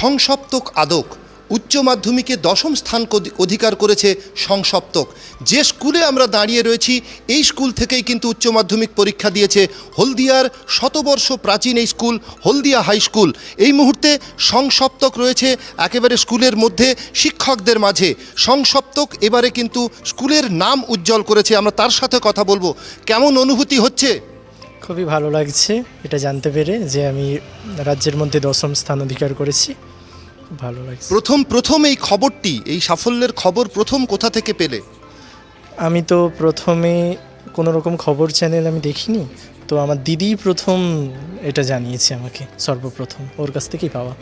সংসপ্তক আদক উচ্চ মাধ্যমিকে দশম স্থান অধিকার করেছে সংসপ্তক। যে স্কুলে আমরা দাঁড়িয়ে রয়েছি, এই স্কুল থেকেই কিন্তু উচ্চ মাধ্যমিক পরীক্ষা দিয়েছে হলদিয়ার শতবর্ষ প্রাচীন এই স্কুল, হলদিয়া হাই স্কুল। এই মুহূর্তে সংসপ্তক রয়েছে একেবারে স্কুলের মধ্যে শিক্ষকদের মাঝে। সংসপ্তক এবারে কিন্তু স্কুলের নাম উজ্জ্বল করেছে। আমরা তার সাথে কথা বলব। কেমন অনুভূতি হচ্ছে? খুবই ভালো লাগছে এটা জানতে পেরে যে আমি রাজ্যের মধ্যে দশম স্থান অধিকার করেছি। ভালো লাগছে। প্রথম প্রথম এই খবরটি এই সাফল্যের খবর প্রথম কোথা থেকে পেলে? আমি তো প্রথমে কোনো রকম খবর চ্যানেল আমি দেখিনি তো আমার দিদি প্রথম এটা জানিয়েছে আমাকে সর্বপ্রথম ওর কাছ থেকেই পাওয়া।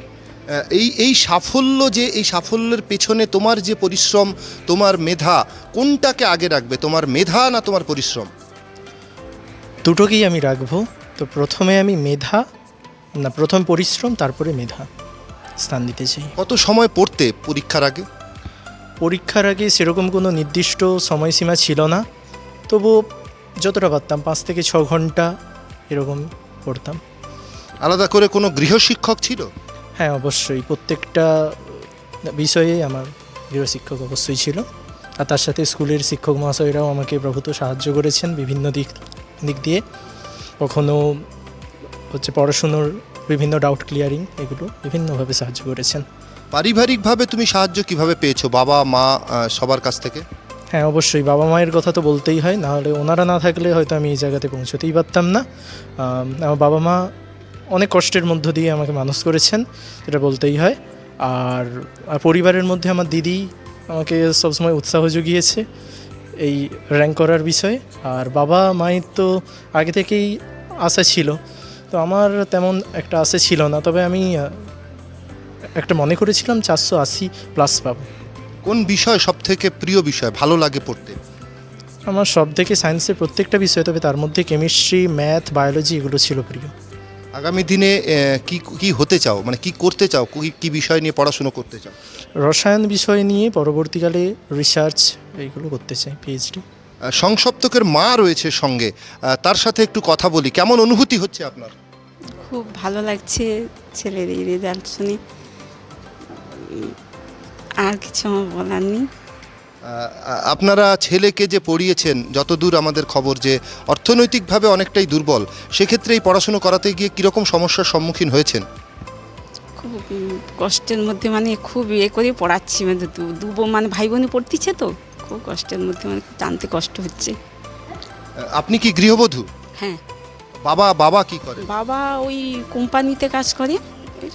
এই এই সাফল্য যে এই সাফল্যের পেছনে তোমার যে পরিশ্রম তোমার মেধা কোনটাকে আগে রাখবে? তোমার মেধা না তোমার পরিশ্রম? দুটোকেই আমি রাখব। তো প্রথমে আমি মেধা না প্রথম পরিশ্রম তারপরে মেধা স্থান দিতে চাই। কত সময় পড়তে পরীক্ষার আগে? পরীক্ষার আগে সেরকম কোনো নির্দিষ্ট সময়সীমা ছিল না। তবু যতটা পারতাম পাঁচ থেকে ছ ঘণ্টা এরকম পড়তাম। আলাদা করে কোনো গৃহশিক্ষক ছিল? হ্যাঁ অবশ্যই। প্রত্যেকটা বিষয়ে আমার গৃহশিক্ষক অবশ্যই ছিল। আর তার সাথে স্কুলের শিক্ষক মহাশয়রাও আমাকে প্রভূত সাহায্য করেছেন বিভিন্ন দিক দিক দিয়ে। কখনো হচ্ছে পড়াশুনোর বিভিন্ন ডাউট ক্লিয়ারিং এগুলো বিভিন্নভাবে সাহায্য করেছেন। পারিবারিকভাবে তুমি সাহায্য কীভাবে পেয়েছ? বাবা মা সবার কাছ থেকে? হ্যাঁ অবশ্যই। বাবা মায়ের কথা তো বলতেই হয় নাহলে ওনারা না থাকলে হয়তো আমি এই জায়গাতে পৌঁছতেই পারতাম না। আমার বাবা মা অনেক কষ্টের মধ্য দিয়ে আমাকে মানুষ করেছেন এটা বলতেই হয়। আর আর পরিবারের মধ্যে আমার দিদি আমাকে সবসময় উৎসাহ জুগিয়েছে এই র্যাঙ্ক করার বিষয়ে। আর বাবা মায়ের তো আগে থেকেই আশা ছিল। তো আমার তেমন একটা আশা ছিল না। তবে আমি একটা মনে করেছিলাম চারশো আশি প্লাস পাবো। কোন বিষয় সব থেকে প্রিয় বিষয় ভালো লাগে পড়তে? আমার সব থেকে সায়েন্সের প্রত্যেকটা বিষয় তবে তার মধ্যে কেমিস্ট্রি ম্যাথ বায়োলজি এগুলো ছিল প্রিয়। আগামী দিনে কি কি হতে চাও? মানে কি করতে চাও? কি বিষয় নিয়ে পড়াশুনো করতে চাও? রসায়ন বিষয় নিয়ে পরবর্তীকালে রিসার্চ এইগুলো করতে চাই পিএইচডি সংসপ্তকের মা রয়েছে সঙ্গে। তার সাথে একটু কথা বলি। কেমন অনুভূতি হচ্ছে আপনার? খুব ভালো লাগছে ছেলের এই রেজাল্ট শুনে। আর কিছু আমার বলার নেই। আপনারা ছেলেকে যে পড়িয়েছেন যতদূর আমাদের খবর যে অর্থনৈতিকভাবে অনেকটাই দুর্বল সেক্ষেত্রে এই পড়াশুনো করাতে গিয়ে কীরকম সমস্যার সম্মুখীন হয়েছেন? খুব কষ্টের মধ্যে মানে খুব ইয়ে করে পড়াচ্ছি। মানে দু দু মানে ভাই বোনই পড়তিছে তো। খুব কষ্টের মধ্যে মানে জানতে কষ্ট হচ্ছে। আপনি কি গৃহবধূ? হ্যাঁ। বাবা বাবা কি করে? বাবা ওই কোম্পানিতে কাজ করে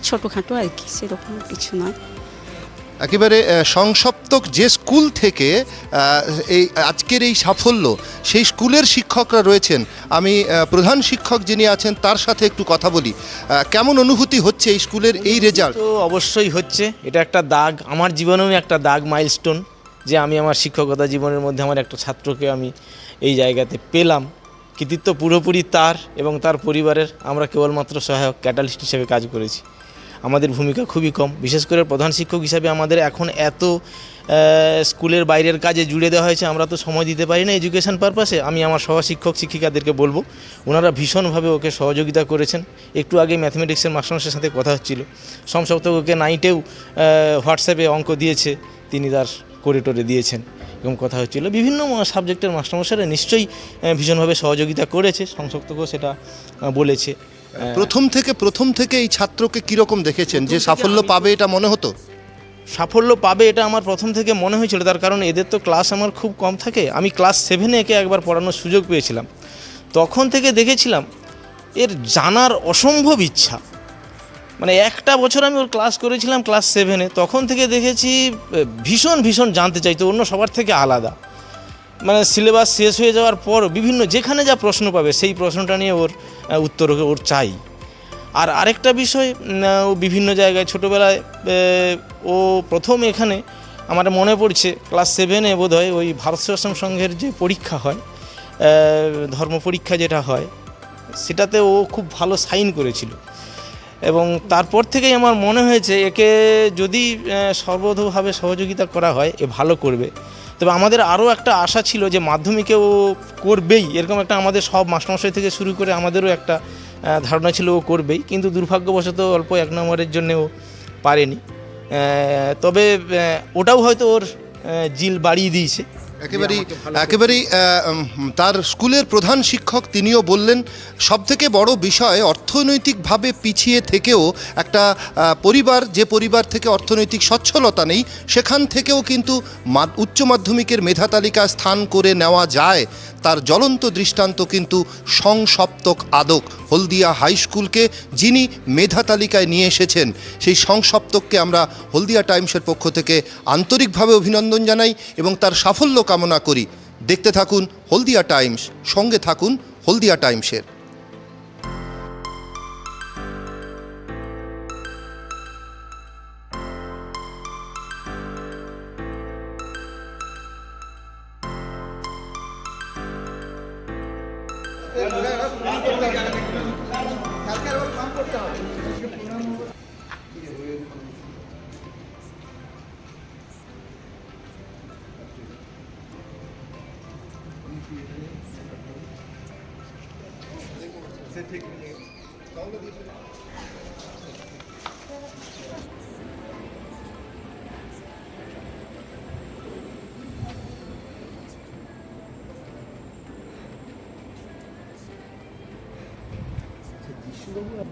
ছোটোখাটো আর কি সেরকম কিছু নয়। একেবারে সংসপ্তক যে স্কুল থেকে এই আজকের এই সাফল্য সেই স্কুলের শিক্ষকরা রয়েছেন। আমি প্রধান শিক্ষক যিনি আছেন তার সাথে একটু কথা বলি। কেমন অনুভূতি হচ্ছে এই স্কুলের এই রেজাল্ট তো অবশ্যই হচ্ছে এটা একটা দাগ আমার জীবনেও একটা দাগ মাইলস্টোন যে আমি আমার শিক্ষকতা জীবনের মধ্যে আমার একটা ছাত্রকে আমি এই জায়গাতে পেলাম। কৃতিত্ব পুরোপুরি তার এবং তার পরিবারের। আমরা কেবলমাত্র সহায়ক ক্যাটালিস্ট হিসেবে কাজ করেছি। আমাদের ভূমিকা খুবই কম। বিশেষ করে প্রধান শিক্ষক হিসাবে আমাদের এখন এত স্কুলের বাইরের কাজে জুড়ে দেওয়া হয়েছে, আমরা তো সময় দিতে পারি না এডুকেশন পারপাসে। আমি আমার সহ শিক্ষক শিক্ষিকাদেরকে বলব, ওনারা ভীষণভাবে ওকে সহযোগিতা করেছেন। একটু আগে ম্যাথমেটিক্সের মাস্টারমশাইয়ের সাথে কথা হচ্ছিল। সব সপ্তাহ ওকে নাইটেও হোয়াটসঅ্যাপে অঙ্ক দিয়েছে। তিনি তার করে টোরে দিয়েছেন। এরকম কথা হচ্ছিল বিভিন্ন সাবজেক্টের মাস্টারমশাইরা নিশ্চয়ই ভীষণভাবে সহযোগিতা করেছে সংসক্তকেও সেটা বলেছে। প্রথম থেকে প্রথম থেকে এই ছাত্রকে কীরকম দেখেছেন? যে সাফল্য পাবে এটা মনে হতো? সাফল্য পাবে এটা আমার প্রথম থেকে মনে হয়েছিল তার কারণ এদের তো ক্লাস আমার খুব কম থাকে। আমি ক্লাস সেভেনে একে একবার পড়ানোর সুযোগ পেয়েছিলাম। তখন থেকে দেখেছিলাম এর জানার অসম্ভব ইচ্ছা। মানে একটা বছর আমি ওর ক্লাস করেছিলাম ক্লাস সেভেনে তখন থেকে দেখেছি ভীষণ ভীষণ জানতে চাইতো অন্য সবার থেকে আলাদা। মানে সিলেবাস শেষ হয়ে যাওয়ার পর বিভিন্ন যেখানে যা প্রশ্ন পাবে, সেই প্রশ্নটা নিয়ে ওর উত্তর ওর চাই। আর আরেকটা বিষয় ও বিভিন্ন জায়গায়, ছোটোবেলায় ও প্রথম এখানে, আমার মনে পড়ছে ক্লাস সেভেনে বোধ হয় ওই ভারত সেবাশ্রম সংঘের যে পরীক্ষা হয় ধর্ম পরীক্ষা যেটা হয়, সেটাতে ও খুব ভালো সাইন করেছিল। এবং তারপর থেকেই আমার মনে হয়েছে একে যদি আহ, সর্বতভাবে সহযোগিতা করা হয় এ ভালো করবে। তবে আমাদের আরও একটা আশা ছিল যে মাধ্যমিকে ও করবেই। এরকম একটা আমাদের সব মাস্টারমশাই থেকে শুরু করে আমাদেরও একটা ধারণা ছিল ও করবেই। কিন্তু দুর্ভাগ্যবশত অল্প এক নম্বরের জন্য ও পারেনি তবে ওটাও হয়তো ওর জিল বাড়িয়ে দিয়েছে। একেবারেই একেবারেই তার স্কুলের প্রধান শিক্ষক তিনিও বললেন সবথেকে বড় বিষয় অর্থনৈতিকভাবে পিছিয়ে থেকেও একটা পরিবার যে পরিবার থেকে অর্থনৈতিক সচ্ছলতা নেই সেখান থেকেও কিন্তু উচ্চ মাধ্যমিকের মেধা তালিকায় স্থান করে নেওয়া যায়। তার জ্বলন্ত দৃষ্টান্ত কিন্তু সংসপ্তক আদক। হলদিয়া হাই স্কুলকে যিনি মেধা তালিকায় নিয়ে এসেছেন, সেই সংসপ্তককে আমরা হলদিয়া টাইমসের পক্ষ থেকে আন্তরিকভাবে অভিনন্দন জানাই এবং তার সাফল্য কামনা করি। দেখতে থাকুন হলদিয়া টাইমস, সঙ্গে থাকুন হলদিয়া টাইমসের। কালকে আবার কাম করতে হবে ঠিক তাহলে Doluyor.